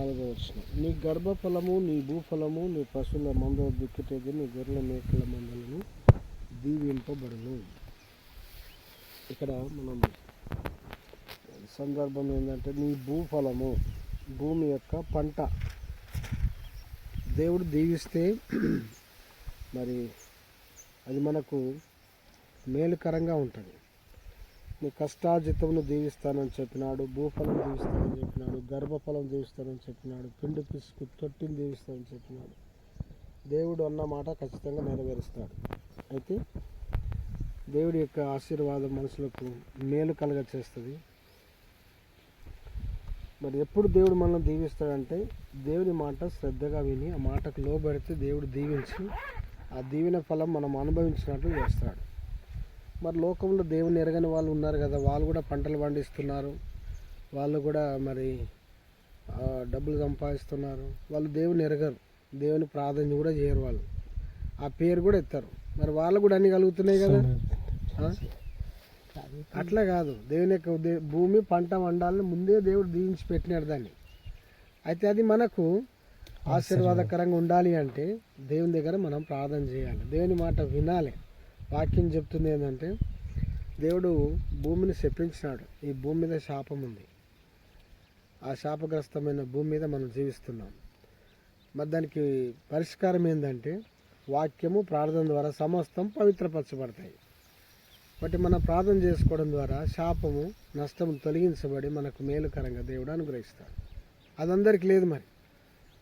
నాలుగో వచ్చిన. నీ గర్భఫలము నీ భూఫలము నీ పశువుల మంద దిక్కుటేది నీ గొర్రెల మేకల మందలను దీవింపబడును. ఇక్కడ మనం సందర్భం ఏంటంటే నీ భూఫలము భూమి యొక్క పంట. దేవుడు దీవిస్తే మరి అది మనకు మేలుకరంగా ఉంటుంది. నీ కష్టార్జితమును దీవిస్తానని చెప్పినాడు భూఫలం దీవిస్తానని చెప్పినాడు గర్భఫలం దీవిస్తానని చెప్పినాడు పిండి పిసుకు తొట్టిని దీవిస్తానని చెప్పినాడు. దేవుడు అన్న మాట ఖచ్చితంగా నెరవేరుస్తాడు. అయితే దేవుడి యొక్క ఆశీర్వాదం మనుషులకు మేలు కలగ చేస్తుంది. మరి ఎప్పుడు దేవుడు మనల్ని దీవిస్తాడంటే దేవుని మాట శ్రద్ధగా విని ఆ మాటకు లోబడితే దేవుడు దీవించి ఆ దీవెన ఫలం మనం అనుభవించినట్లు చేస్తాడు. మరి లోకంలో దేవుని ఎరగని వాళ్ళు ఉన్నారు కదా వాళ్ళు కూడా పంటలు పండిస్తున్నారు. వాళ్ళు కూడా మరి డబ్బులు సంపాదిస్తున్నారు. వాళ్ళు దేవుని ఎరగరు. దేవుని ప్రార్థన కూడా చేయరు వాళ్ళు. ఆ పేరు కూడా ఎత్తారు. మరి వాళ్ళు కూడా అన్ని కలుగుతున్నాయి కదా. అట్లా కాదు. దేవుని యొక్క భూమి పంట వండాలని ముందే దేవుడు దీవించి పెట్టినాడు దాన్ని. అయితే అది మనకు ఆశీర్వాదకరంగా ఉండాలి అంటే దేవుని దగ్గర మనం ప్రార్థన చేయాలి. దేవుని మాట వినాలి. వాక్యం చెప్తుంది ఏంటంటే దేవుడు భూమిని శపించినాడు. ఈ భూమి మీద శాపం ఉంది. ఆ శాపగ్రస్తమైన భూమి మీద మనం జీవిస్తున్నాం. మరి దానికి పరిష్కారం ఏంటంటే వాక్యము ప్రార్థన ద్వారా సమస్తం పవిత్రపరచబడతాయి. బట్టి మనం ప్రార్థన చేసుకోవడం ద్వారా శాపము నష్టము తొలగించబడి మనకు మేలుకరంగా దేవుడు అనుగ్రహిస్తాడు. అది అందరికి లేదు మరి.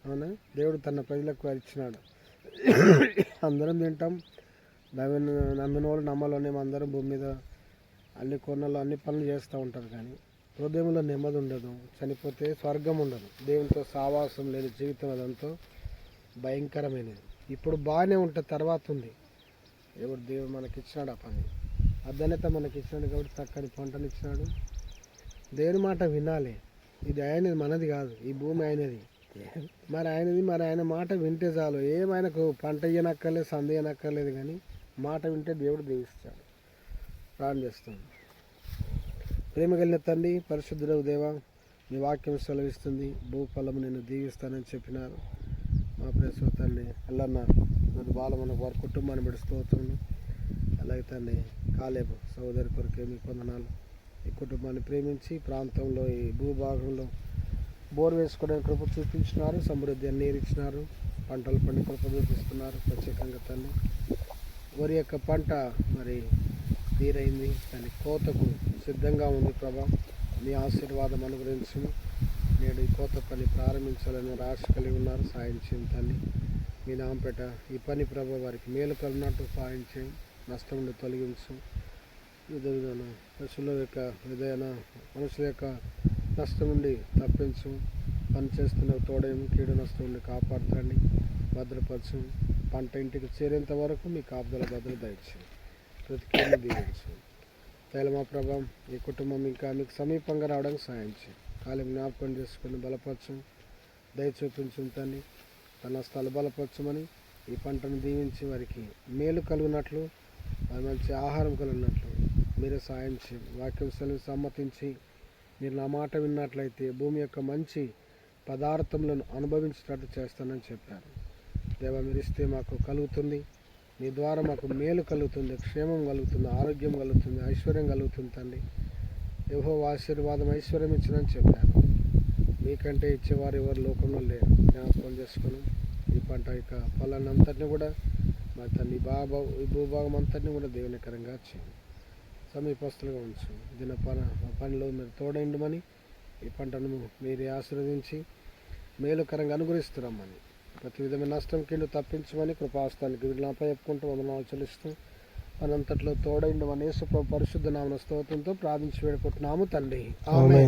అవునా? దేవుడు తన ప్రజలకు ఇచ్చినాడు. అందరం తింటాం. నమ్మిన నమ్మిన వాళ్ళు నమ్మలోనేమో అందరం భూమి మీద అన్ని కొన్నలు అన్ని పనులు చేస్తూ ఉంటారు కానీ హృదయంలో నెమ్మది ఉండదు చనిపోతే స్వర్గం ఉండదు. దేవునితో సావాసం లేని జీవితం అదంతా భయంకరమైనది. ఇప్పుడు బాగానే ఉంటుంది తర్వాత ఉంది. దేవుడు దేవుడు మనకి ఇచ్చినాడు ఆ పని? అర్ధనత మనకి ఇచ్చినాడు కాబట్టి చక్కని పంటను ఇచ్చినాడు. దేవుని మాట వినాలి. ఇది ఆయనది మనది కాదు. ఈ భూమి ఆయనది. మరి ఆయనది మరి ఆయన మాట వింటే చాలు. ఏం ఆయనకు పంట ఇయ్యనక్కర్లేదు సందేయనక్కర్లేదు కానీ మాట వింటే దేవుడు దీవిస్తాడు. ప్రాణం చేస్తాను ప్రేమ కలిగిన తండ్రి పరిశుద్ధుడవు దేవ మీ వాక్యం సెలవిస్తుంది. భూఫలము నేను దీవిస్తానని చెప్పినారు. మా ప్రేమ తండ్రి అల్లన్న నన్ను బాల మనకు వారి కుటుంబాన్ని పెడుస్తూ అలాగే తండ్రి కాలేబు సహోదరి కొరకే మీ కొందనాలు ఈ కుటుంబాన్ని ప్రేమించి ప్రాంతంలో ఈ భూభాగంలో బోర్ వేసుకోవడానికి కృప చూపించినారు. సమృద్ధి అన్ని ఇచ్చినారు పంటలు పండి కృప చూపిస్తున్నారు. ప్రత్యేకంగా తల్లి వరి యొక్క పంట మరి తీరైంది. దాని కోతకు సిద్ధంగా ఉంది ప్రభా. మీ ఆశీర్వాదం అనుగ్రహించు నేడు ఈ కోత పని ప్రారంభించాలని వారు ఆశ కలిగి ఉన్నారు. సాయం చేయండి తల్లి. మీ నాంపేట ఈ పని ప్రభ వారికి మేలు కలిగినట్టు సాయం చేయం నష్టం నుండి తొలగించు. విధాన పశువుల యొక్క విధమైన మనుషుల యొక్క నష్టం నుండి తప్పించు. పని చేస్తున్న కీడు నష్టం నుండి కాపాడతాండి. భద్రపరచు. పంట ఇంటికి చేరేంత వరకు మీ కాపుదల భద్రత దయచేయండి. ప్రతి దీవించండి దీవించు తైలమా ప్రభావం ఈ కుటుంబం ఇంకా మీకు సమీపంగా రావడానికి సాయం చేయండి. కాలం జ్ఞాపకం చేసుకుని బలపరచం దయ చూపించు తన స్థల బలపరచమని ఈ పంటను దీవించి వారికి మేలు కలుగునట్లు వారి మంచి ఆహారం కలిగినట్లు మీరే సాయం చేయండి. వాక్యం సెలవు సమ్మతించి మీరు నా మాట విన్నట్లయితే భూమి యొక్క మంచి పదార్థములను అనుభవించేటట్టు చేస్తానని చెప్పారు. దేవ మీరు ఇస్తే మాకు కలుగుతుంది. మీ ద్వారా మాకు మేలు కలుగుతుంది. క్షేమం కలుగుతుంది. ఆరోగ్యం కలుగుతుంది. ఐశ్వర్యం కలుగుతుంది తండ్రి. ఏవో ఆశీర్వాదం ఐశ్వర్యం ఇచ్చినని చెప్పారు. మీకంటే ఇచ్చేవారు ఎవరు లోకంలో లేరు. జ్ఞాపకం చేసుకుని ఈ పంట యొక్క ఫలాన్నంతటిని కూడా మరి తన ఈ బాబా ఈ భూభాగం అంతటిని కూడా దేవునికరంగా చేయండి. సమీపస్తులుగా ఉంచు. దిన పన పనిలో మీరు తోడైండమని ఈ పంటను మీరు ఆశీర్వదించి మేలుకరంగా అనుగ్రహిస్తున్నామని ప్రతి విధమైన నష్టం కీళ్ళు తప్పించమని కృపాస్తానికి విజ్ఞాప చెప్పుకుంటూ వందనాలు చెల్లిస్తూ మనంతట్లో తోడైండు మన యేసు పరిశుద్ధ నామన స్తోత్రంతో ప్రార్థించి వేడుకుంటున్నాము తండ్రి. ఆమె